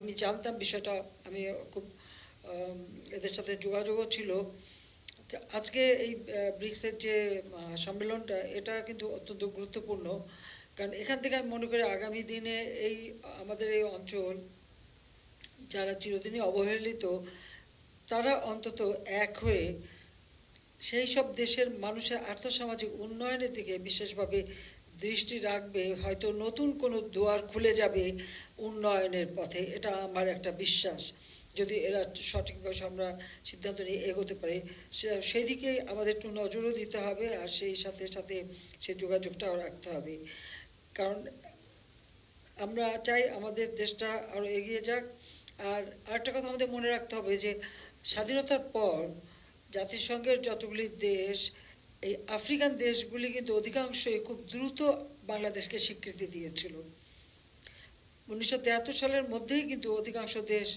আমি জানতাম বিষয়টা, আমি খুব এদের সাথে যোগাযোগও ছিল। আজকে এই ব্রিক্সের যে সম্মেলনটা, এটা কিন্তু অত্যন্ত গুরুত্বপূর্ণ। কারণ এখান থেকে আমি মনে করি আগামী দিনে এই, আমাদের এই অঞ্চল, যারা চিরদিনই অবহেলিত, তারা অন্তত এক হয়ে সেই সব দেশের মানুষের আর্থসামাজিক উন্নয়নের দিকে বিশেষভাবে দৃষ্টি রাখবে। হয়তো নতুন কোনো দুয়ার খুলে যাবে। উন্নয়নের পথে, এটা আমার একটা বিশ্বাস। যদি এরা সঠিকভাবে আমরা সিদ্ধান্ত নিয়ে এগোতে পারি সেই দিকে আমাদের একটু নজরও দিতে হবে আর সেই সাথে সাথে সে যোগাযোগটাও রাখতে হবে। কারণ আমরা চাই আমাদের দেশটা আরও এগিয়ে যাক। আর আরেকটা কথা আমাদের মনে রাখতে হবে যে, স্বাধীনতার পর জাতিসংঘের যতগুলি দেশ, এই আফ্রিকান দেশগুলি কিন্তু অধিকাংশই খুব দ্রুত বাংলাদেশকে স্বীকৃতি দিয়েছিল। উনিশশো সালের মধ্যেই কিন্তু অধিকাংশ দেশ,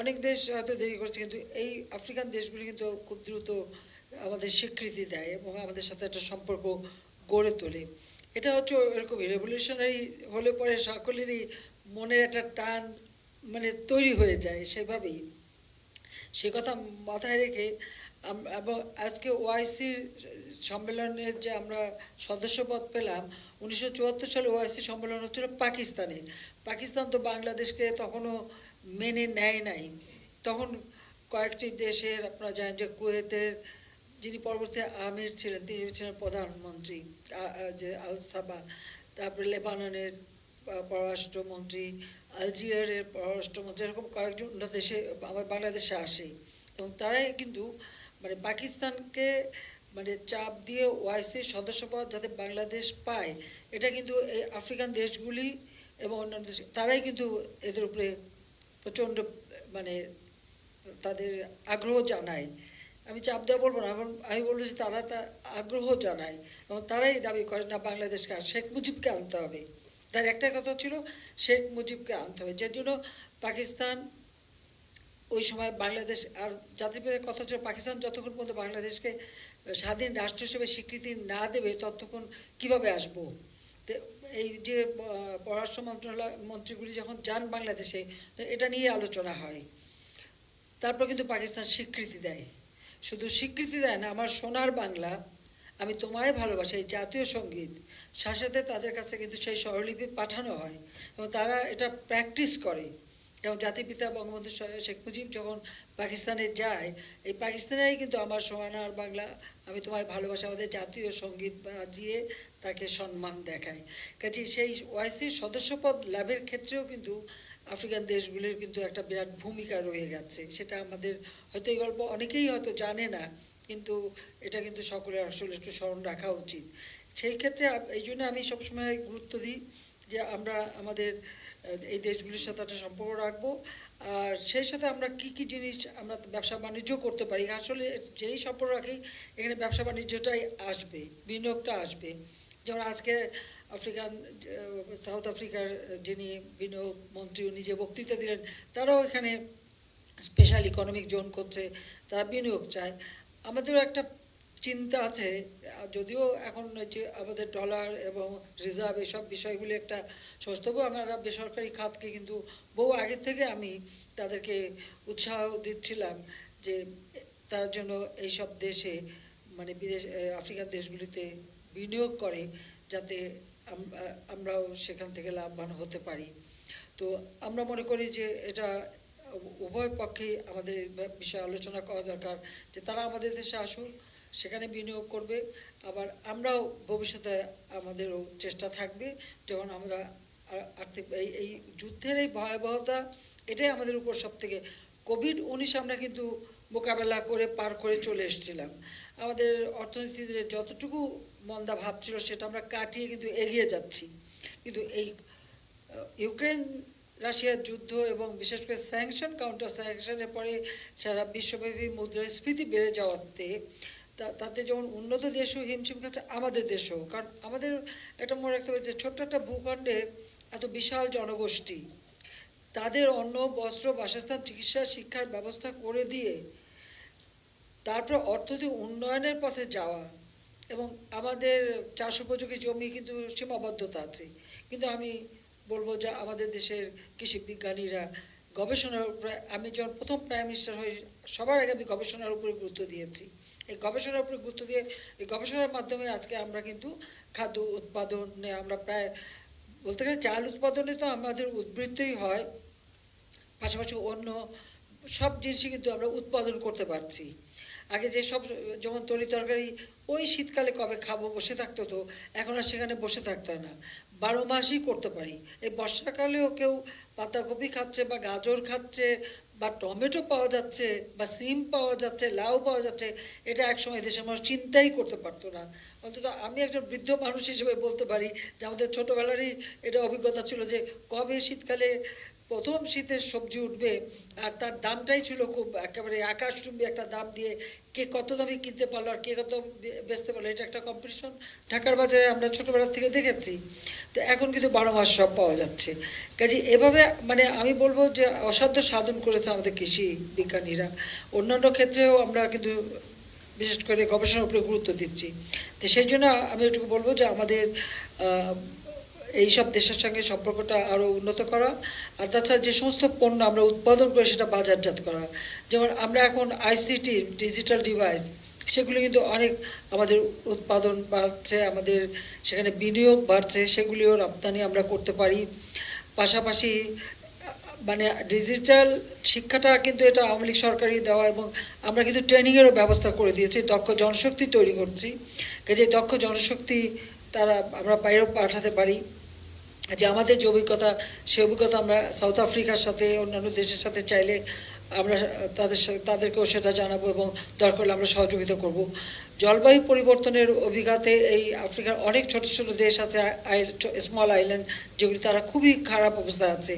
অনেক দেশ হয়তো দেরি করছে, কিন্তু এই আফ্রিকান দেশগুলি কিন্তু খুব দ্রুত আমাদের স্বীকৃতি দেয় এবং আমাদের সাথে একটা সম্পর্ক গড়ে তোলে। এটা হচ্ছে এরকমই রেভলিউশনারি হলে পরে সকলেরই মনের একটা টান মানে তৈরি হয়ে যায় সেভাবেই। সে কথা মাথায় রেখে এবং আজকে ওআইসির সম্মেলনের যে আমরা সদস্যপদ পেলাম উনিশশো চুয়াত্তর সালে ওআইসি সম্মেলন হচ্ছিল পাকিস্তানে পাকিস্তান তো বাংলাদেশকে তখনও মেনে নেয় নাই। তখন কয়েকটি দেশের আপনারা জানেন যে কুয়েতের যিনি পরবর্তী আমির ছিলেন, তিনি ছিলেন প্রধানমন্ত্রী যে আল তারপরে লেবাননের পররাষ্ট্রমন্ত্রী আলজিয়ারের পররাষ্ট্রমন্ত্রী, এরকম কয়েকজন অন্য দেশে আমার বাংলাদেশে আসে। এবং তারাই কিন্তু মানে পাকিস্তানকে মানে চাপ দিয়ে ওআইসির সদস্যপদ যাতে বাংলাদেশ পায়, এটা কিন্তু এই আফ্রিকান দেশগুলি এবং অন্যান্য দেশ, তারাই কিন্তু এদের উপরে প্রচণ্ড মানে তাদের আগ্রহ জানায়। আমি চাপ দেওয়া বলব না, এখন আমি বলব যে তারা তা আগ্রহ জানায় এবং তারাই দাবি করে না বাংলাদেশকে শেখ মুজিবকে আনতে হবে। তার একটা কথা ছিল, শেখ মুজিবকে আনতে হবে, যার জন্য পাকিস্তান ওই সময় বাংলাদেশ আর জাতিভেদের কথা ছিল, পাকিস্তান যতক্ষণ পর্যন্ত বাংলাদেশকে স্বাধীন রাষ্ট্র হিসেবে স্বীকৃতি না দেবে ততক্ষণ কীভাবে আসব? এই যে পররাষ্ট্র মন্ত্রণালয় মন্ত্রীগুলি যখন যান বাংলাদেশে এটা নিয়ে আলোচনা হয়। তারপর কিন্তু পাকিস্তান স্বীকৃতি দেয়। শুধু স্বীকৃতি দেয় না, আমার সোনার বাংলা, আমি তোমায় ভালোবাসি, এই জাতীয় সংগীত, সাথে তাদের কাছে কিন্তু সেই স্বরলিপি পাঠানো হয় এবং তারা এটা প্র্যাকটিস করে। এবং জাতিপিতা বঙ্গবন্ধু শেখ মুজিব যখন পাকিস্তানে যায়, এই পাকিস্তানেই কিন্তু আমার সোনার বাংলা, আমি তোমায় ভালোবাসা, আমাদের জাতীয় সংগীত বাজিয়ে তাকে সম্মান দেখায় কাজে সেই ওয়াইসির সদস্যপদ লাভের ক্ষেত্রেও কিন্তু আফ্রিকান দেশগুলির কিন্তু একটা বিরাট ভূমিকা রয়ে গেছে। সেটা আমাদের হয়তো এই গল্প অনেকেই হয়তো জানে না, কিন্তু এটা কিন্তু সকলের আসলে একটু স্মরণ রাখা উচিত। সেই ক্ষেত্রে এই জন্য আমি সবসময় গুরুত্ব দিই যে আমরা আমাদের এই দেশগুলির সাথে একটা সম্পর্ক রাখব। আর সেই সাথে আমরা কি কি জিনিস আমরা ব্যবসা বাণিজ্য করতে পারি? আসলে যেই সম্পর্ক রাখি, এখানে ব্যবসা বাণিজ্যটাই আসবে, বিনিয়োগটা আসবে। যেমন আজকে আফ্রিকান, সাউথ আফ্রিকার যিনি বিনিয়োগ মন্ত্রী নিজে বক্তৃতা দিলেন, তারাও এখানে স্পেশাল ইকোনমিক জোন করছে, তারা বিনিয়োগ চায়। আমাদেরও একটা চিন্তা আছে যদিও এখন যে আমাদের ডলার এবং রিজার্ভ এসব বিষয়গুলি একটা সমস্ত আমরা বেসরকারি খাতকে কিন্তু বহু আগে থেকে আমি তাদেরকে উৎসাহ দিচ্ছিলাম যে তার জন্য এইসব দেশে মানে বিদেশ আফ্রিকার দেশগুলিতে বিনিয়োগ করে যাতে আমরাও সেখান থেকে লাভবান হতে পারি। তো আমরা মনে করি যে এটা উভয় পক্ষেই আমাদের বিষয়ে আলোচনা করা দরকার যে তারা আমাদের দেশে আসুক সেখানে বিনিয়োগ করবে। আবার আমরাও ভবিষ্যতে আমাদেরও চেষ্টা থাকবে যখন আমরা আর্থিক, এই এই যুদ্ধের এই ভয়াবহতা, এটাই আমাদের উপর সব থেকে কোভিড উনিশ আমরা কিন্তু মোকাবেলা করে পার করে চলে এসেছিলাম। আমাদের অর্থনীতিতে যতটুকু মন্দা ভাব ছিল সেটা আমরা কাটিয়ে কিন্তু এগিয়ে যাচ্ছি। কিন্তু এই ইউক্রেন রাশিয়ার যুদ্ধ এবং বিশেষ করে স্যাংশন কাউন্টার স্যাংশনের পরে সারা বিশ্বব্যাপী মুদ্রাস্ফীতি বেড়ে যাওয়াতে তাতে যেমন উন্নত দেশও হিমশিম খাচ্ছে, আমাদের দেশও কারণ আমাদের একটা মনে রাখতে হবে যে, ছোট্ট একটা ভূখণ্ডে এত বিশাল জনগোষ্ঠী, তাদের অন্ন, বস্ত্র, বাসস্থান, চিকিৎসা, শিক্ষার ব্যবস্থা করে দিয়ে তারপর অর্থনৈতিক উন্নয়নের পথে যাওয়া এবং আমাদের চাষ উপযোগী জমি কিন্তু সীমাবদ্ধতা আছে। কিন্তু আমি বলব যে, আমাদের দেশের কৃষি বিজ্ঞানীরা, গবেষণার আমি যখন প্রথম প্রাইম মিনিস্টার হই সবার আগে আমি গবেষণার উপরে গুরুত্ব দিয়েছি। এই গবেষণার উপরে গুরুত্ব দিয়ে, এই গবেষণার মাধ্যমে আজকে আমরা কিন্তু খাদ্য উৎপাদনে আমরা প্রায়, বলতে গেলে চাল উৎপাদনে তো আমাদের উদ্বৃত্তই হয়, পাশাপাশি অন্য সব জিনিসই কিন্তু আমরা উৎপাদন করতে পারছি। আগে যে সব, যেমন তরি তরকারি, ওই শীতকালে কবে খাব, বসে থাকতো তো, এখন আর সেখানে বসে থাকতে না। বারো মাসই করতে পারি। এই বর্ষাকালেও কেউ পাতাকপি খাচ্ছে বা গাজর খাচ্ছে বা টমেটো পাওয়া যাচ্ছে বা সিম পাওয়া যাচ্ছে, লাউ পাওয়া যাচ্ছে, এটা একসময় দেশের মানুষ চিন্তাই করতে পারতো না। অন্তত আমি একজন বৃদ্ধ মানুষ হিসেবে বলতে পারি যে আমাদের ছোটোবেলারই এটা অভিজ্ঞতা ছিল যে কবে শীতকালে প্রথম শীতের সবজি উঠবে আর তার দামটাই ছিল খুব একেবারে আকাশচুম্বী একটা দাম দিয়ে কে কত দামে কিনতে পারল আর কে কত বেচতে পারল, এটা একটা কম্পিটিশন ঢাকার বাজারে আমরা ছোটোবেলার থেকে দেখেছি। তো এখন কিন্তু বারো মাস সব পাওয়া যাচ্ছে। কাজে এভাবে মানে আমি বলব যে অসাধ্য সাধন করেছে আমাদের কৃষি বিজ্ঞানীরা। অন্যান্য ক্ষেত্রেও আমরা কিন্তু বিশেষ করে গবেষণার উপরে গুরুত্ব দিচ্ছি। তো সেই জন্য আমি এটুকু বলব যে আমাদের আহ, এই সব দেশের সঙ্গে সম্পর্কটা আরও উন্নত করা। আর তাছাড়া যে সমস্ত পণ্য আমরা উৎপাদন করে সেটা বাজারজাত করা। যেমন আমরা এখন আইসিটি ডিজিটাল ডিভাইস সেগুলো কিন্তু অনেক আমাদের উৎপাদন বাড়ছে আমাদের সেখানে বিনিয়োগ বাড়ছে সেগুলিও রপ্তানি আমরা করতে পারি। পাশাপাশি মানে ডিজিটাল শিক্ষাটা কিন্তু এটা আওয়ামী লীগ সরকারই দেওয়া এবং আমরা কিন্তু ট্রেনিংয়েরও ব্যবস্থা করে দিয়েছি দক্ষ জনশক্তি তৈরি করছি। কাজে দক্ষ জনশক্তি তারা আমরা বাইরেও পাঠাতে পারি। যে আমাদের যে অভিজ্ঞতা সেই অভিজ্ঞতা আমরা সাউথ আফ্রিকার সাথে, অন্যান্য দেশের সাথে চাইলে আমরা তাদের তাদেরকেও সেটা জানাব এবং দরকার হলে আমরা সহযোগিতা করব। জলবায়ু পরিবর্তনের অভিজ্ঞতাতে এই আফ্রিকার অনেক ছোট ছোট দেশ আছে স্মল আইল্যান্ড যেগুলি তারা খুবই খারাপ অবস্থায় আছে।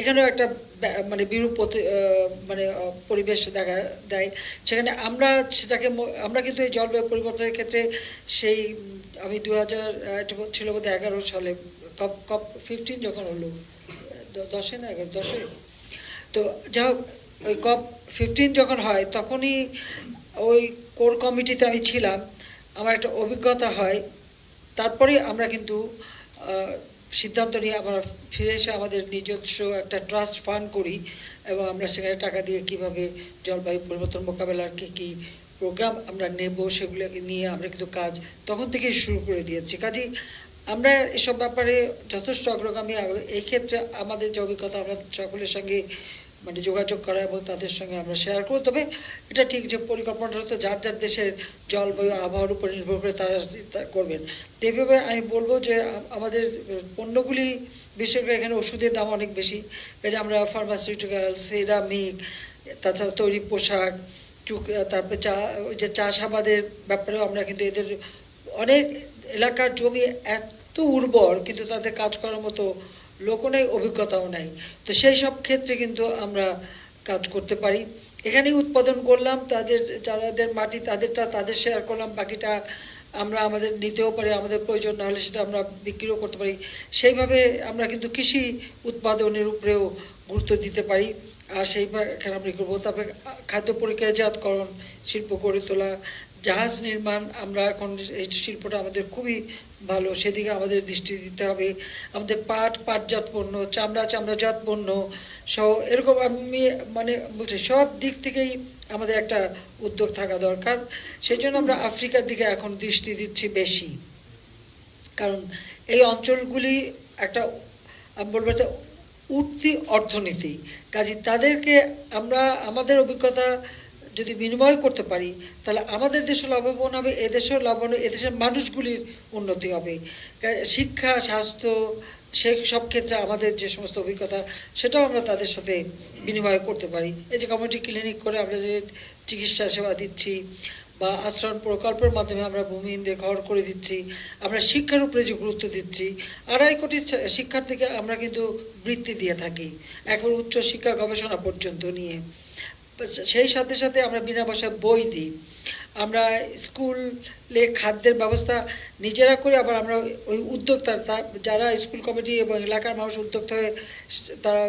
এখানেও একটা মানে বিরূপ মানে পরিবেশ দেখা দেয়। সেখানে আমরা সেটাকে আমরা কিন্তু এই জলবায়ু পরিবর্তনের ক্ষেত্রে সেই, আমি দু হাজার ছিল বোধ এগারো সালে কপ কপ ফিফটিন যখন হলো দশে না, এগারো, দশে? তো যাই হোক, ওই কপ ফিফটিন যখন হয়, তখনই ওই কোর কমিটিতে আমি ছিলাম। আমার একটা অভিজ্ঞতা হয়। তারপরে আমরা কিন্তু সিদ্ধান্ত নিয়ে আমরা ফিরে এসে আমাদের নিজস্ব একটা ট্রাস্ট ফান্ড করি এবং আমরা সেখানে টাকা দিয়ে কীভাবে জলবায়ু পরিবর্তন মোকাবেলার কী কী প্রোগ্রাম আমরা নেব সেগুলোকে নিয়ে আমরা কিন্তু কাজ তখন থেকেই শুরু করে দিয়েছি। কাজেই আমরা এসব ব্যাপারে যথেষ্ট অগ্রগামী এই ক্ষেত্রে আমাদের যে অভিজ্ঞতা, আমরা সকলের সঙ্গে মানে যোগাযোগ করা এবং তাদের সঙ্গে আমরা শেয়ার করব তবে এটা ঠিক যে পরিকল্পনাটা তো যার যার দেশের জলবায়ু, আবহাওয়ার উপর নির্ভর করে তারা করবেন। এইভাবে আমি বলব যে, আমাদের পণ্যগুলি বিশেষ করে এখানে ওষুধের দাম অনেক বেশি। কাজে আমরা ফার্মাসিউটিক্যাল সিরামিক তাছাড়া তৈরি পোশাক, চুক, তারপরে চা, ওই যে চাষাবাদের ব্যাপারেও আমরা কিন্তু এদের অনেক এলাকার জমি এত উর্বর, কিন্তু তাদের কাজ করার মতো লোকও নেই, অভিজ্ঞতাও নাই। তো সেই সব ক্ষেত্রে কিন্তু আমরা কাজ করতে পারি। এখানেই উৎপাদন করলাম, তাদের যাদের মাটি, তাদেরটা, তাদের শেয়ার করলাম, বাকিটা আমরা আমাদের নিতেও পারি, আমাদের প্রয়োজন না হলে সেটা আমরা বিক্রিও করতে পারি। সেইভাবে আমরা কিন্তু কৃষি উৎপাদনের উপরেও গুরুত্ব দিতে পারি। আর সেইভাবে এখানে আমরা করব? তারপরে খাদ্য প্রক্রিয়াজাতকরণ শিল্প গড়ে তোলা, জাহাজ নির্মাণ, আমরা এখন এই শিল্পটা আমাদের খুবই ভালো, সেদিকে আমাদের দৃষ্টি দিতে হবে। আমাদের পাট, পাটজাত পণ্য, চামড়া, চামড়াজাত পণ্য সহ এরকম আমি মানে বলছি, সব দিক থেকেই আমাদের একটা উদ্যোগ থাকা দরকার। সেই জন্য আমরা আফ্রিকার দিকে এখন দৃষ্টি দিচ্ছি বেশি। কারণ এই অঞ্চলগুলি একটা, আমি বলব একটা উঠতি অর্থনীতি। কাজে তাদেরকে আমরা, আমাদের অভিজ্ঞতা যদি বিনিময় করতে পারি, তাহলে আমাদের দেশও লাভবান হবে এদেশেও লাভবান এদেশের মানুষগুলির উন্নতি হবে। শিক্ষা, স্বাস্থ্য সেই সব ক্ষেত্রে আমাদের যে সমস্ত অভিজ্ঞতা, সেটাও আমরা তাদের সাথে বিনিময় করতে পারি। এই যে কমিউনিটি ক্লিনিক করে আমরা যে চিকিৎসা সেবা দিচ্ছি, বা আশ্রয়ণ প্রকল্পের মাধ্যমে আমরা ভূমিহীনদের ঘর করে দিচ্ছি, আমরা শিক্ষার উপরে যে গুরুত্ব দিচ্ছি, আড়াই কোটি শিক্ষার্থীকে আমরা কিন্তু বৃত্তি দিয়ে থাকি, এখন উচ্চ শিক্ষা গবেষণা পর্যন্ত নিয়ে। সেই সাথে সাথে আমরা বিনা পয়সায় বই দিই। আমরা স্কুলে খাদ্যের ব্যবস্থা নিজেরা করে আবার আমরা ওই উদ্যোক্তা যারা স্কুল কমিটি এবং এলাকার মানুষ উদ্যোক্তা হয়ে তারা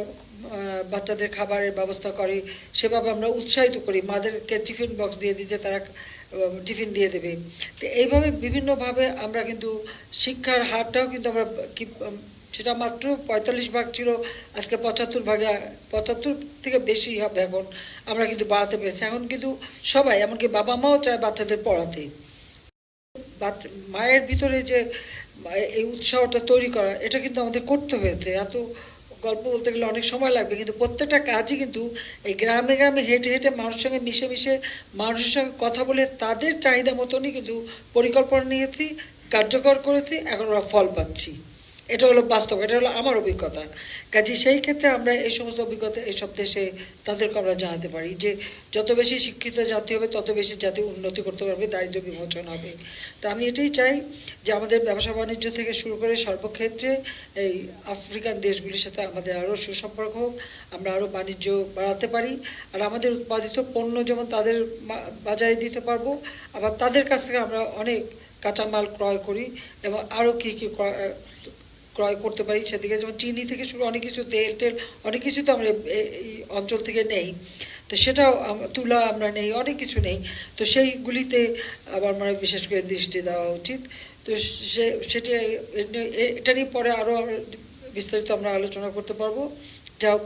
বাচ্চাদের খাবারের ব্যবস্থা করে, সেভাবে আমরা উৎসাহিত করি। মাদেরকে টিফিন বক্স দিয়ে দিই যে তারা টিফিন দিয়ে দেবে। তো এইভাবে বিভিন্নভাবে আমরা কিন্তু শিক্ষার হারটাও কিন্তু আমরা সেটা মাত্র পঁয়তাল্লিশ ভাগ ছিল, আজকে পঁচাত্তর ভাগে, পঁচাত্তর থেকে বেশি হবে এখন। আমরা কিন্তু বাড়াতে পেরেছি। এখন কিন্তু সবাই, এমনকি বাবা মাও চায় বাচ্চাদের পড়াতে। মায়ের ভিতরে যে এই উৎসাহটা তৈরি করা, এটা কিন্তু আমাদের করতে হয়েছে। এত গল্প বলতে গেলে অনেক সময় লাগবে, কিন্তু প্রত্যেকটা কাজই কিন্তু এই গ্রামে গ্রামে হেঁটে হেঁটে মানুষের সঙ্গে মিশে মিশে মানুষের সঙ্গে কথা বলে তাদের চাহিদা মতনই কিন্তু পরিকল্পনা নিয়েছি, কার্যকর করেছি, এখন আমরা ফল পাচ্ছি। এটা হলো বাস্তব, এটা হলো আমার অভিজ্ঞতা। কাজে সেই ক্ষেত্রে আমরা এই সমস্ত অভিজ্ঞতা এইসব দেশে তাদেরকে আমরা জানাতে পারি যে যত বেশি শিক্ষিত জাতি হবে, তত বেশি জাতি উন্নতি করতে পারবে, দারিদ্র্য বিমোচন হবে। তা আমি এটাই চাই যে আমাদের ব্যবসা বাণিজ্য থেকে শুরু করে সর্বক্ষেত্রে এই আফ্রিকান দেশগুলির সাথে আমাদের আরও সুসম্পর্ক হোক, আমরা আরও বাণিজ্য বাড়াতে পারি। আর আমাদের উৎপাদিত পণ্য যেমন তাদের বাজারে দিতে পারব, আবার তাদের কাছ থেকে আমরা অনেক কাঁচামাল ক্রয় করি এবং আরও কী কী ক্রয় করতে পারি সেদিকে। যেমন চিনি থেকে শুরু অনেক কিছু তেল টেল অনেক কিছু তো আমরা এই অঞ্চল থেকে নেই। তো সেটাও তুলা আমরা নেই অনেক কিছু নেই। তো সেইগুলিতে আবার মানে বিশেষ করে দৃষ্টি দেওয়া উচিত। তো সে সেটি এটা নিয়ে পরে আরও বিস্তারিত আমরা আলোচনা করতে পারব। যা হোক,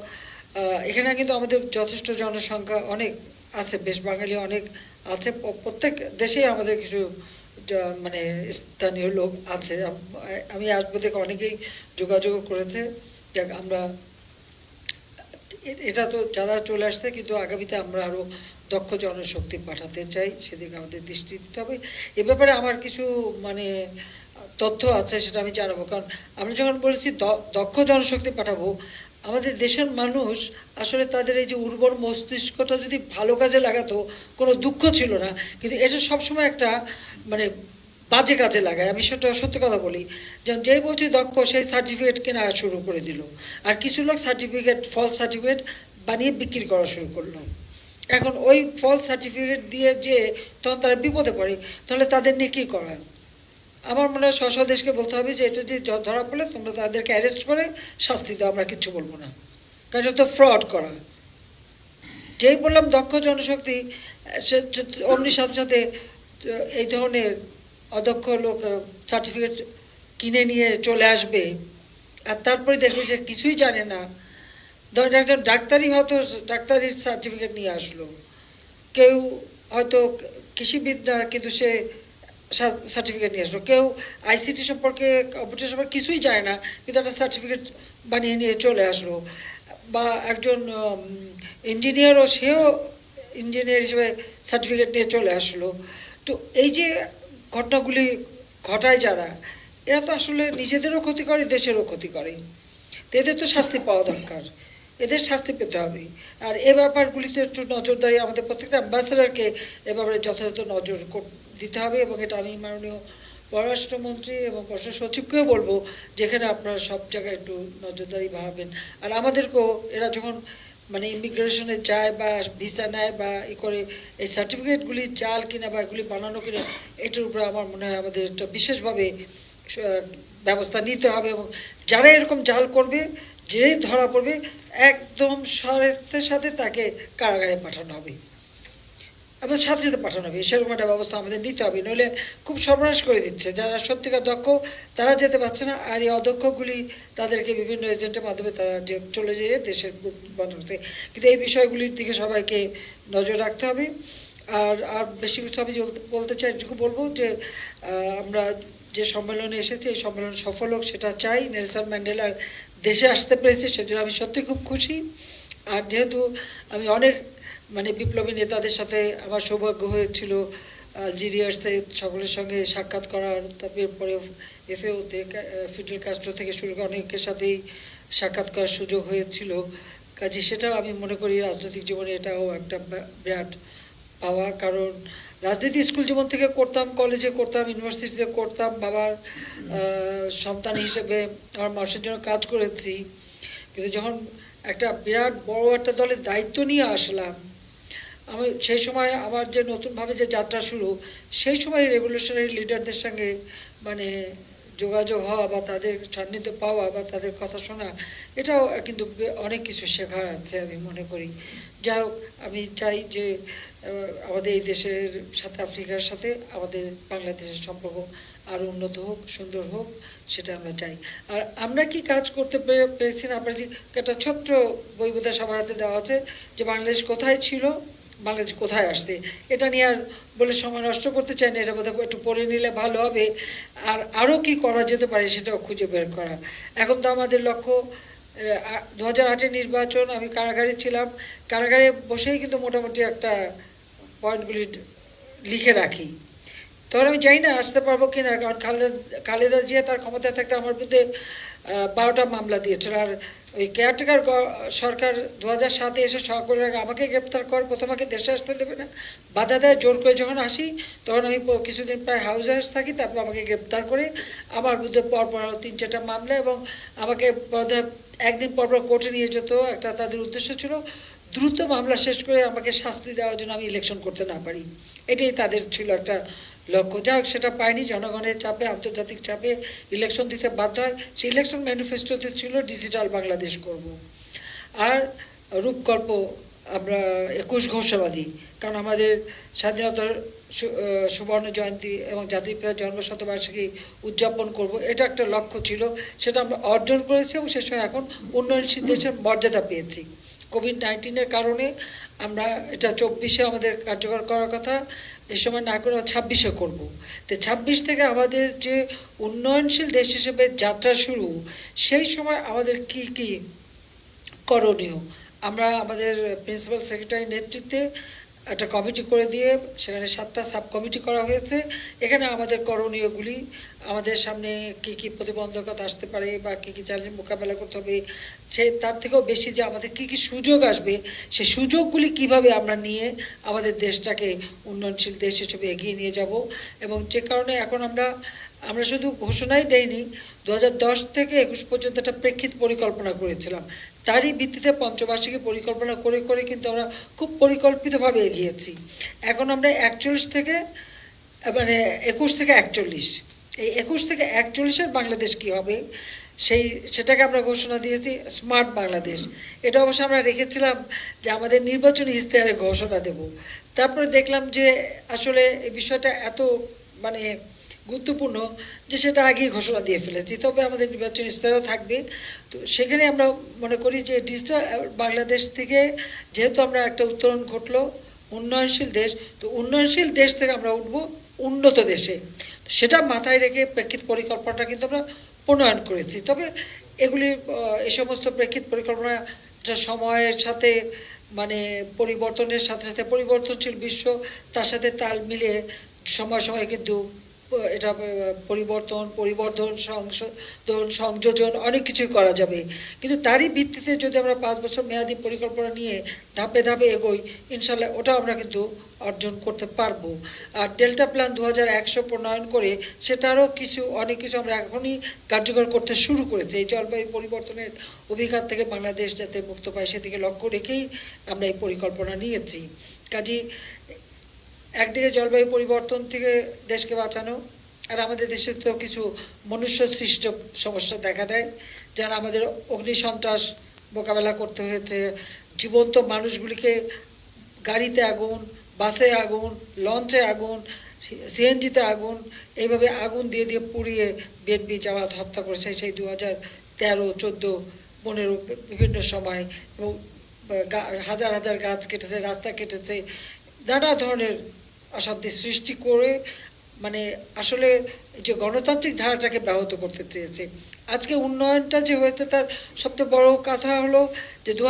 এখানে কিন্তু আমাদের যথেষ্ট জনসংখ্যা অনেক আছে বেশ বাঙালি অনেক আছে। প্রত্যেক দেশেই আমাদের কিছু মানে স্থানীয় লোক আছে, আমি আসব দেখে অনেকেই যোগাযোগ করেছে, যাক আমরা, এটা তো যারা চলে আসছে, কিন্তু আগামীতে আমরা আরও দক্ষ জনশক্তি পাঠাতে চাই, সেদিকে আমাদের দৃষ্টি দিতে হবে। এ ব্যাপারে আমার কিছু মানে তথ্য আছে, সেটা আমি জানাব। কারণ আমরা যখন বলেছি দক্ষ জনশক্তি পাঠাবো আমাদের দেশের মানুষ আসলে তাদের এই যে উর্বর মস্তিষ্কটা যদি ভালো কাজে লাগাতো, কোনো দুঃখ ছিল না। কিন্তু এটা সবসময় একটা মানে বাজে কাজে লাগায়। আমি সেটা সত্যি কথা বলি। যেমন যেই বলছি দক্ষ, সেই সার্টিফিকেট কেনা শুরু করে দিল। আর কিছু লোক সার্টিফিকেট ফলস সার্টিফিকেট বানিয়ে বিক্রি করা শুরু করল। এখন ওই ফলস সার্টিফিকেট দিয়ে যে তখন তারা বিপদে পড়ে, তাহলে তাদের নিয়ে কী করা আমার মনে হয় স্ব দেশকে বলতে হবে যে এটা যদি ধরা পড়লে তোমরা তাদেরকে অ্যারেস্ট করে শাস্তি দাও, আমরা কিচ্ছু বলব না। কারণ এটা তো ফ্রড করা। যেই বললাম দক্ষ জনশক্তি অমনি সাথে সাথে এই ধরনের অদক্ষ লোক সার্টিফিকেট কিনে নিয়ে চলে আসবে। আর তারপরে দেখবে যে কিছুই জানে না। ধরেন একজন ডাক্তারই হয়তো ডাক্তারির সার্টিফিকেট নিয়ে আসলো। কেউ হয়তো কৃষিবিদ্যা কিন্তু সে সার্টিফিকেট নিয়ে আসলো। কেউ আইসিটি সম্পর্কে কম্পিউটার সম্পর্কে কিছুই জানে না, কিন্তু একটা সার্টিফিকেট বানিয়ে নিয়ে চলে আসলো। বা একজন ইঞ্জিনিয়ারও সেও ইঞ্জিনিয়ার হিসেবে সার্টিফিকেট নিয়ে চলে আসলো। তো এই যে ঘটনাগুলি ঘটায় যারা, এরা তো আসলে নিজেদেরও ক্ষতি করে, দেশেরও ক্ষতি করে। তো এদের তো শাস্তি পাওয়া দরকার। এদের শাস্তি পেতে হবে। আর এ ব্যাপারগুলিতে একটু নজরদারি আমাদের প্রত্যেকটা অ্যাম্বাসেডারকে এ ব্যাপারে যথাযথ নজর দিতে হবে এবং এটা আমি মাননীয় পররাষ্ট্রমন্ত্রী এবং পররাষ্ট্র সচিবকেও বলব, যেখানে আপনারা সব জায়গায় একটু নজরদারি বাড়াবেন। আর আমাদেরকেও, এরা যখন মানে ইমিগ্রেশনে যায় বা ভিসা নেয় বা ই করে, এই সার্টিফিকেটগুলি জাল কিনা বা এগুলি বানানো কিনা, এটার উপরে আমার মনে হয় আমাদের একটা বিশেষভাবে ব্যবস্থা নিতে হবে এবং যারা এরকম জাল করবে, যেই ধরা পড়বে, একদম সাথে সাথে তাকে কারাগারে পাঠানো হবে। আমাদের সাথে সাথে পাঠানো হবে। সেরকম একটা ব্যবস্থা আমাদের নিতে হবে। নইলে খুব সর্বনাশ করে দিচ্ছে। যারা সত্যিকার দক্ষ, তারা যেতে পারছে না। আর এই অদক্ষগুলি তাদেরকে বিভিন্ন এজেন্টের মাধ্যমে তারা যে চলে যেয়ে দেশের বন্ধ কিন্তু এই বিষয়গুলির দিকে সবাইকে নজর রাখতে হবে। আর আর বেশি কিছু আমি বলতে- চাই, যেটুকু বলব যে আমরা যে সম্মেলনে এসেছি, এই সম্মেলন সফল হোক, সেটা চাই। নেলসন ম্যান্ডেলার দেশে আসতে পেরেছি, সেজন্য আমি সত্যি খুব খুশি। আর যেহেতু আমি অনেক মানে বিপ্লবী নেতাদের সাথে আমার সৌভাগ্য হয়েছিল আলজেরিয়াসে সকলের সঙ্গে সাক্ষাৎ করার, তারপরে পরে এফএওতে ফিডেল কাস্ট্রো থেকে শুরু করে অনেকের সাথেই সাক্ষাৎ করার সুযোগ হয়েছিল। কাজে সেটাও আমি মনে করি রাজনৈতিক জীবনে এটাও একটা বিরাট পাওয়া। কারণ রাজনীতি স্কুল জীবন থেকে করতাম, কলেজে করতাম, ইউনিভার্সিটিতে করতাম, বাবার সন্তান হিসেবে আমার মানুষের জন্য কাজ করেছি। কিন্তু যখন একটা বিরাট বড় একটা দলের দায়িত্ব নিয়ে আসলাম আমি সেই সময় আমার যে নতুনভাবে যে যাত্রা শুরু, সেই সময় রেভলিউশনারি লিডারদের সঙ্গে মানে যোগাযোগ হওয়া বা তাদের সান্নিধ্য পাওয়া বা তাদের কথা শোনা, এটাও কিন্তু অনেক কিছু শেখার আছে আমি মনে করি। যাই হোক, আমি চাই যে আমাদের এই দেশের সাথে, আফ্রিকার সাথে আমাদের বাংলাদেশের সম্পর্ক আরও উন্নত হোক, সুন্দর হোক, সেটা আমরা চাই। আর আমরা কি কাজ করতে পে- পেরেছি না আপনার যে একটা ছোট্ট বোধহয় সবার হাতে দেওয়া আছে যে বাংলাদেশ কোথায় ছিল বাংলাদেশ কোথায় আসছে? এটা নিয়ে আর বলে সময় নষ্ট করতে চাই না, এটা বোধহয় একটু পড়ে নিলে ভালো হবে। আর আরও কি করা যেতে পারে সেটাও খুঁজে বের করা। এখন তো আমাদের লক্ষ্য দু হাজার আটের নির্বাচন, আমি কারাগারে ছিলাম। কারাগারে বসেই কিন্তু মোটামুটি একটা পয়েন্টগুলি লিখে রাখি। তখন আমি জানি না আসতে পারব কি না কারণ খালেদা খালেদা জিয়া তার ক্ষমতায় থাকতে আমার বিরুদ্ধে বারোটা মামলা দিয়েছিল। আর ওই কেয়ারটেকার সরকার দু হাজার সাতে এসে সরকারের আগে আমাকে গ্রেপ্তার কর, প্রথম আমাকে দেশে আসতে দেবে না। বাধা দেয়, জোর করে যখন আসি, তখন আমি কিছুদিন প্রায় হাউস অ্যারেস্ট থাকি, তারপর আমাকে গ্রেপ্তার করে। আমার বিরুদ্ধে পরপর তিন চারটা মামলা এবং আমাকে একদিন পরপর কোর্টে নিয়ে যেত, একটা তাদের উদ্দেশ্য ছিল দ্রুত মামলা শেষ করে আমাকে শাস্তি দেওয়ার জন্য আমি ইলেকশন করতে না পারি। এটাই তাদের ছিল একটা লক্ষ্য। যাই সেটা পায়নি জনগণের চাপে, আন্তর্জাতিক চাপে ইলেকশন দিতে বাধ্য হয়। সেই ইলেকশন ম্যানিফেস্টোতে ছিল ডিজিটাল বাংলাদেশ করব। আর রূপকল্প আমরা একুশ ঘোষণা দিই কারণ আমাদের স্বাধীনতার সুবর্ণ জয়ন্তী এবং জাতির পিতার জন্ম শতবার্ষিকী উদযাপন করব। এটা একটা লক্ষ্য ছিল। সেটা আমরা অর্জন করেছি এবং সে সময় এখন উন্নয়নশীল দেশের মর্যাদা পেয়েছি। কোভিড নাইন্টিনের কারণে আমরা এটা চব্বিশে আমাদের কার্যকর করার কথা। এ সময় না করে ছাব্বিশে করব। তো ছাব্বিশ থেকে আমাদের যে উন্নয়নশীল দেশ হিসেবে যাত্রা শুরু, সেই সময় আমাদের কি কি করণীয়? আমরা আমাদের প্রিন্সিপাল সেক্রেটারির নেতৃত্বে একটা কমিটি করে দিয়ে সেখানে সাতটা সাব কমিটি করা হয়েছে। এখানে আমাদের করণীয়গুলি আমাদের সামনে কি কি প্রতিবন্ধকতা আসতে পারে বা কি কি চ্যালেঞ্জ মোকাবেলা করতে হবে, সে তার থেকেও বেশি যে আমাদের কি কি সুযোগ আসবে, সে সুযোগগুলি কীভাবে আমরা নিয়ে আমাদের দেশটাকে উন্নয়নশীল দেশ হিসেবে এগিয়ে নিয়ে যাব এবং যে কারণে এখন আমরা আমরা শুধু ঘোষণাই দেইনি দু হাজার দশ থেকে একুশ পর্যন্ত একটা প্রেক্ষিত পরিকল্পনা করেছিলাম। তারই ভিত্তিতে পঞ্চবার্ষিকী পরিকল্পনা করে করে কিন্তু আমরা খুব পরিকল্পিতভাবে এগিয়েছি। এখন আমরা একচল্লিশ থেকে মানে একুশ থেকে একচল্লিশ। এই একুশ থেকে একচল্লিশের বাংলাদেশ কি হবে? সেই, সেটাকে আমরা ঘোষণা দিয়েছি, স্মার্ট বাংলাদেশ। এটা অবশ্য আমরা রেখেছিলাম যে আমাদের নির্বাচনী ইশতেহারে ঘোষণা দেব। তারপরে দেখলাম যে আসলে এই বিষয়টা এত মানে গুরুত্বপূর্ণ যে সেটা আগেই ঘোষণা দিয়ে ফেলেছি। তবে আমাদের নির্বাচন স্তরেও থাকবে। তো সেখানে আমরা মনে করি যে ডিজিটাল বাংলাদেশ থেকে যেহেতু আমরা একটা উত্তরণ ঘটলো, উন্নয়নশীল দেশ, তো উন্নয়নশীল দেশ থেকে আমরা উঠব উন্নত দেশে। সেটা মাথায় রেখে প্রেক্ষিত পরিকল্পনাটা কিন্তু আমরা প্রণয়ন করেছি। তবে এগুলি এ সমস্ত প্রেক্ষিত পরিকল্পনা সময়ের সাথে মানে পরিবর্তনের সাথে সাথে পরিবর্তনশীল বিশ্ব তার সাথে তাল মিলিয়ে সময় সময় কিন্তু এটা পরিবর্তন, পরিবর্ধন, সংশোধন, সংযোজন, অনেক কিছুই করা যাবে। কিন্তু তারই ভিত্তিতে যদি আমরা পাঁচ বছর মেয়াদি পরিকল্পনা নিয়ে ধাপে ধাপে এগোই, ইনশাল্লাহ ওটা আমরা কিন্তু অর্জন করতে পারব। আর ডেল্টা প্ল্যান দু হাজার একশো প্রণয়ন করে সেটারও কিছু, অনেক কিছু আমরা এখনই কার্যকর করতে শুরু করেছি। এই জলবায়ু পরিবর্তনের অভিঘাত থেকে বাংলাদেশ যাতে মুক্ত পায় সেদিকে লক্ষ্য রেখেই আমরা এই পরিকল্পনা নিয়েছি। কাজী একদিকে জলবায়ু পরিবর্তন থেকে দেশকে বাঁচানো, আর আমাদের দেশে তো কিছু মনুষ্য সৃষ্ট সমস্যা দেখা দেয়, যারা আমাদের অগ্নি সন্ত্রাস মোকাবেলা করতে হয়েছে। জীবন্ত মানুষগুলিকে গাড়িতে আগুন, বাসে আগুন, লঞ্চে আগুন, সিএনজিতে আগুন, এইভাবে আগুন দিয়ে দিয়ে পুড়িয়ে বিএনপি জামাত হত্যা করেছে সেই দু হাজার তেরো, চোদ্দ, পনেরো বিভিন্ন সময়। এবং হাজার হাজার গাছ কেটেছে, রাস্তা কেটেছে, নানা ধরনের অশান্তি সৃষ্টি করে মানে আসলে যে গণতান্ত্রিক ধারাটাকে ব্যাহত করতে চেয়েছে। আজকে উন্নয়নটা যে হয়েছে তার সবচেয়ে বড় কথা হলো যে দু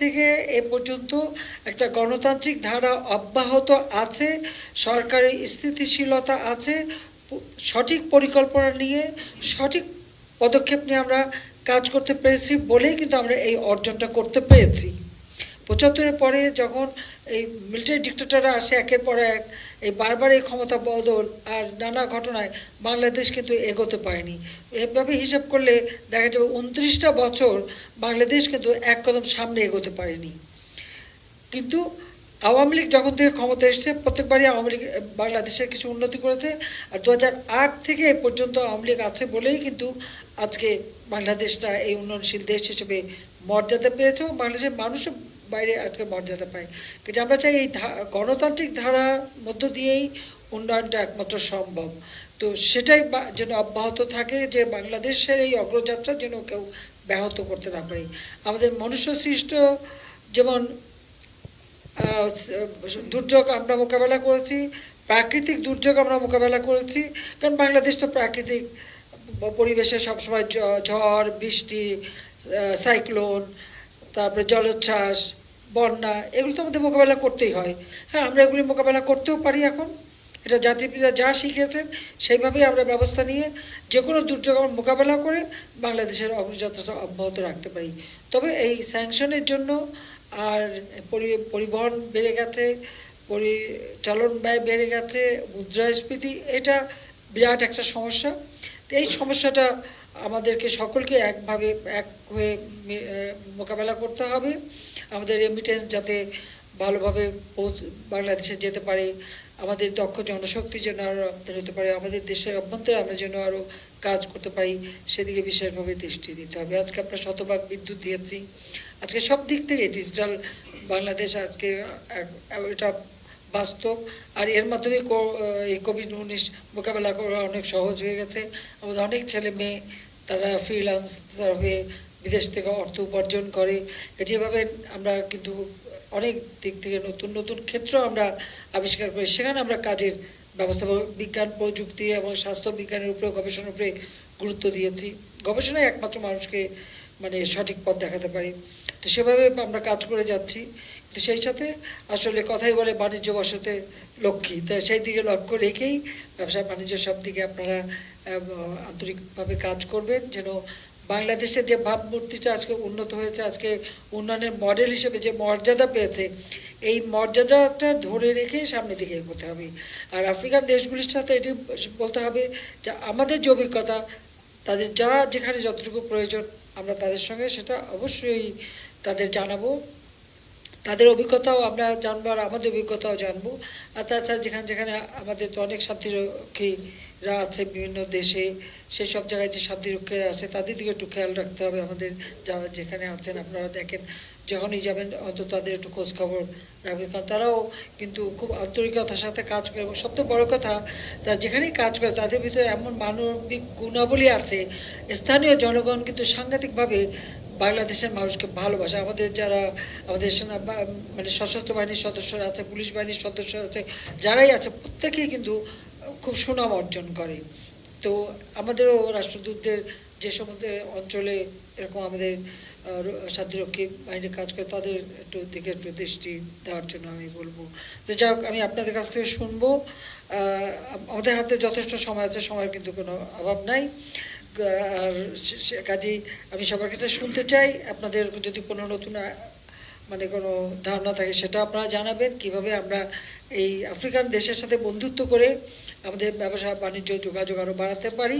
থেকে এ পর্যন্ত একটা গণতান্ত্রিক ধারা অব্যাহত আছে সরকারের স্থিতিশীলতা আছে সঠিক পরিকল্পনা নিয়ে সঠিক পদক্ষেপ নিয়ে আমরা কাজ করতে পেরেছি বলেই কিন্তু আমরা এই অর্জনটা করতে পেরেছি। পঁচাত্তরের পরে যখন এই মিলিটারি ডিক্টেটররা আসে একের পর এক, এই বারবার এই ক্ষমতা বদল আর নানা ঘটনায় বাংলাদেশ কিন্তু এগোতে পারেনি। এভাবে হিসাব করলে দেখা যাবে উনত্রিশটা বছর বাংলাদেশ কিন্তু এক কদম সামনে এগোতে পারেনি। কিন্তু আওয়ামী লীগ যখন থেকে ক্ষমতা এসেছে, প্রত্যেকবারই আওয়ামী লীগ বাংলাদেশের কিছু উন্নতি করেছে আর দু থেকে এ পর্যন্ত আওয়ামী লীগ আছে বলেই কিন্তু আজকে বাংলাদেশটা এই উন্নয়নশীল দেশ হিসেবে মর্যাদা পেয়েছে এবং বাংলাদেশের মানুষও বাইরে আজকে মর্যাদা পায়। কিন্তু আমরা চাই এই গণতান্ত্রিক ধারার মধ্য দিয়েই উন্নয়নটা একমাত্র সম্ভব। তো সেটাই যেন অব্যাহত থাকে যে বাংলাদেশের এই অগ্রযাত্রা যেন কেউ ব্যাহত করতে না পারে। আমাদের মনুষ্য সৃষ্ট যেমন দুর্যোগ আমরা মোকাবেলা করেছি, প্রাকৃতিক দুর্যোগ আমরা মোকাবেলা করেছি, কারণ বাংলাদেশ তো প্রাকৃতিক পরিবেশে সবসময় ঝড়, বৃষ্টি সাইক্লোন তারপরে জলোচ্ছ্বাস বন্যা, এগুলো তো আমাদের মোকাবেলা করতেই হয়। হ্যাঁ আমরা এগুলি মোকাবেলা করতেও পারি এখন। এটা জাতিপিতা যা শিখেছেন সেইভাবেই আমরা ব্যবস্থা নিয়ে যে কোনো দুর্যোগ আমরা মোকাবেলা করে বাংলাদেশের অগ্রযাত্রাটা অব্যাহত রাখতে পারি। তবে এই স্যাংশনের জন্য আর পরি- পরিবহন বেড়ে গেছে, পরিচালন ব্যয় বেড়ে গেছে, মুদ্রাস্ফীতি, এটা বিরাট একটা সমস্যা। এই সমস্যাটা আমাদেরকে সকলকে একভাবে এক হয়ে মোকাবেলা করতে হবে। আমাদের রেমিটেন্স যাতে ভালোভাবে পৌঁছ, বাংলাদেশে যেতে পারে। আমাদের দক্ষ জনশক্তি যেন আরও রপ্তানি হতে পারে। আমাদের দেশের অভ্যন্তরে আমরা যেন আরও কাজ করতে পারি, সেদিকে বিশেষভাবে দৃষ্টি দিতে হবে। আজকে আমরা শতভাগ বিদ্যুৎ দিয়েছি। আজকে সব দিক থেকে ডিজিটাল বাংলাদেশ আজকে এটা বাস্তব। আর এর মাধ্যমে এই কোভিড উনিশ মোকাবেলা করা অনেক সহজ হয়ে গেছে। আমাদের অনেক ছেলে মেয়ে, তারা ফ্রিল্যান্সার হয়ে বিদেশ থেকে অর্থ উপার্জন করে। যেভাবে আমরা কিন্তু অনেক দিক থেকে নতুন নতুন ক্ষেত্র আমরা আবিষ্কার করি সেখানে আমরা কাজের ব্যবস্থা, বিজ্ঞান, প্রযুক্তি এবং স্বাস্থ্য বিজ্ঞানের উপরে গবেষণার উপরে গুরুত্ব দিয়েছি। গবেষণায় একমাত্র মানুষকে মানে সঠিক পথ দেখাতে পারি। তো সেভাবে আমরা কাজ করে যাচ্ছি। তো সেই সাথে আসলে কথাই বলে বাণিজ্য বসতে লক্ষ্মী। তো সেই দিকে লক্ষ্য রেখেই ব্যবসা বাণিজ্য সব দিকে আপনারা আন্তরিকভাবে কাজ করবেন যেন বাংলাদেশের যে ভাবমূর্তিটা আজকে উন্নত হয়েছে, আজকে উন্নয়নের মডেল হিসেবে যে মর্যাদা পেয়েছে, এই মর্যাদাটা ধরে রেখে সামনের দিকে এগোতে হবে। আর আফ্রিকান দেশগুলির সাথে এটি বলতে হবে যে আমাদের যে অভিজ্ঞতা, তাদের যা যেখানে যতটুকু প্রয়োজন আমরা তাদের সঙ্গে সেটা অবশ্যই তাদের জানাব। তাদের অভিজ্ঞতাও আমরা জানব আর আমাদের অভিজ্ঞতাও জানব। আর তাছাড়া যেখানে যেখানে আমাদের তো অনেক শান্তিরক্ষীরা আছে বিভিন্ন দেশে সেই সব জায়গায় যে শান্তিরক্ষীরা আছে তাদের দিকে একটু খেয়াল রাখতে হবে আমাদের যারা যেখানে আছেন আপনারা দেখেন, যখনই যাবেন অন্তত তাদের একটু খোঁজ খবর রাখবেন। কারণ তারাও কিন্তু খুব আন্তরিকতার সাথে কাজ করে এবং সবথেকে বড় কথা, তারা যেখানেই কাজ করে তাদের ভিতরে এমন মানবিক গুণাবলী আছে, স্থানীয় জনগণ কিন্তু সাংঘাতিকভাবে বাংলাদেশের মানুষকে ভালোবাসে। আমাদের যারা, আমাদের মানে সশস্ত্র বাহিনীর সদস্যরা আছে, পুলিশ বাহিনীর সদস্য আছে, যারাই আছে, প্রত্যেকেই কিন্তু খুব সুনাম অর্জন করে। তো আমাদেরও রাষ্ট্রদূতদের যে সমস্ত অঞ্চলে এরকম আমাদের শান্তিরক্ষী বাহিনীর কাজ করে, তাদের একটু দিকে একটু দৃষ্টি দেওয়ার জন্য আমি বলব। তো যাই হোক, আমি আপনাদের কাছ থেকে শুনব। আমাদের হাতে যথেষ্ট সময় আছে, সময়ের কিন্তু কোনো অভাব নাই। কাজেই আমি সবার কাছে শুনতে চাই। আপনাদের যদি কোনো নতুন মানে কোনো ধারণা থাকে সেটা আপনারা জানাবেন। কীভাবে আমরা এই আফ্রিকান দেশের সাথে বন্ধুত্ব করে আমাদের ব্যবসা বাণিজ্য যোগাযোগ আরও বাড়াতে পারি,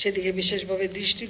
সেদিকে বিশেষভাবে দৃষ্টি